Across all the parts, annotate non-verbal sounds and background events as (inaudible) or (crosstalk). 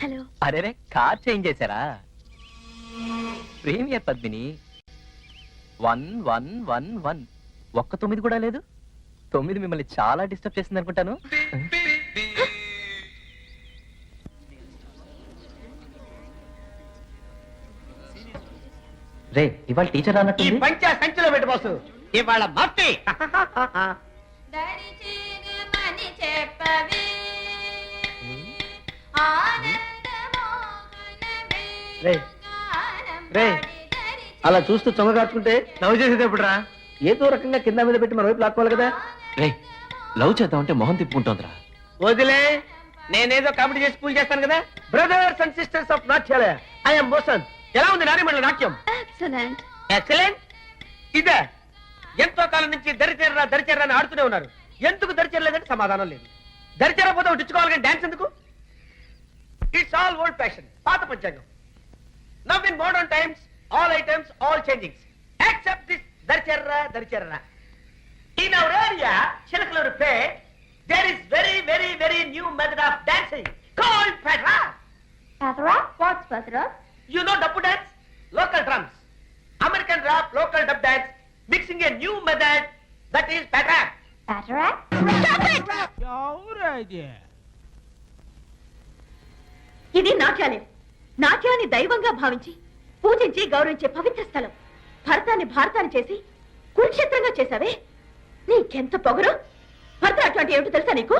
Hello. అరే car change చేశారా? Premier Padmini. One one one one. ఒక్క తొమ్మిది కూడా లేదు. తొమ్మిది మిమ్మల్ని చాలా డిస్టర్బ్ చేసింది అనుకుంటాను (laughs) రే ఇవాళ టీచర్ ఈ అన్నట్టుంది పంచ సంచిలో పెట్టు బాసు. ఇవాళ చెప్పవే. రే, రే, అలా చూస్తూ చొంగ కాచుకుంటే నవ్వు చేసేది ఎప్పుడురా? ఏదో రకంగా కింద మీద పెట్టి మన వైపు లాక్కోవాలి కదా. రే లవ్ చేద్దామంటే మొహం తిప్పుకుంటోందిరా. వదిలే నేనేదో కామెడీ చేసి పూజ చేస్తాను కదా. Brothers and sisters of Natyalaya I'm మోసన్ ఎలా ఉంది నారాయణ నాట్యం? ఎక్సలెంట్ ఎక్సలెంట్ ఇదే. ఎంతో కాలం నుంచి దరిచేరరా దరిచేరరా అని ఆడుతూనే ఉన్నారు. ఎందుకు దరిచేరలేదంటే సమాధానం లేదు. దరిచేరపోతే ఒకటి ఇచ్చుకోవాలి కానీ డాన్స్ ఎందుకు? ఇట్స్ ఆల్ ఓల్డ్ ఫ్యాషన్ పాత పంచాంగం. Now in modern times all items all changings accept this దరిచేరరా దరిచేరరా in our area Chilakaluripet there is very very very new method of dancing called Petra పత్రా వాట్స్ పత్రా You know Dappu dance? Local drums. American rap, local dub dance, mixing a new method that is pattern. పత్రా ఇది నాట్యాలయం నాట్యాన్ని దైవంగా భావించి పూజించి గౌరవించే పవిత్ర స్థలం. భరతాన్ని భారతాన్ని చేసి కురుక్షేత్రంగా చేశావే? నీకెంత పొగరు? భర్త అటువంటి ఏమిటో తెలుసా నీకు?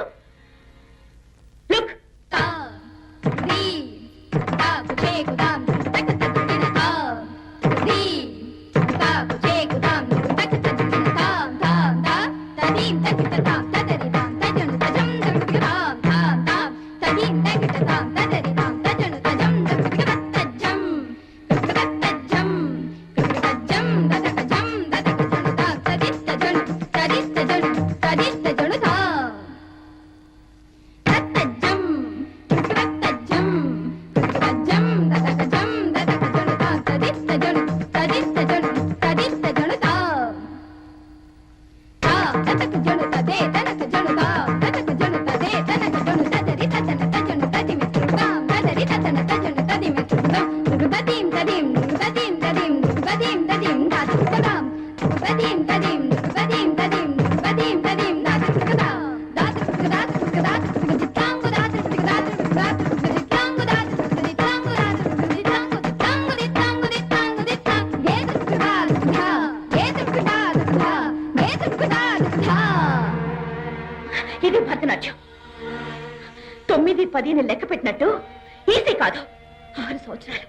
ఇది భరతనాట్యం తొమ్మిది పదిని లెక్క పెట్టినట్టు ఈజీ కాదు ఆరు సంవత్సరాలు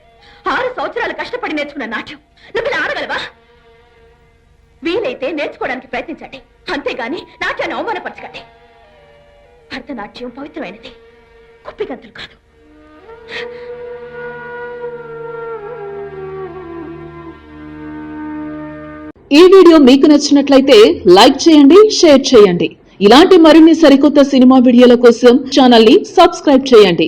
ఆరు సంవత్సరాలు కష్టపడి నేర్చుకున్న నాట్యం. నువ్వు ఇలా ఆడగలవా? వీలైతే నేర్చుకోవడానికి ప్రయత్నించండి. అంతేగాని నాట్యాన్ని అవమానపరచకండి. భరతనాట్యం పవిత్రమైనది. కుప్పిగంతులు కాదు. ఈ వీడియో మీకు నచ్చినట్లయితే లైక్ చేయండి షేర్ చేయండి. ఇలాంటి మరిన్ని సరికొత్త సినిమా వీడియోల కోసం ఛానల్ని సబ్స్క్రైబ్ చేయండి.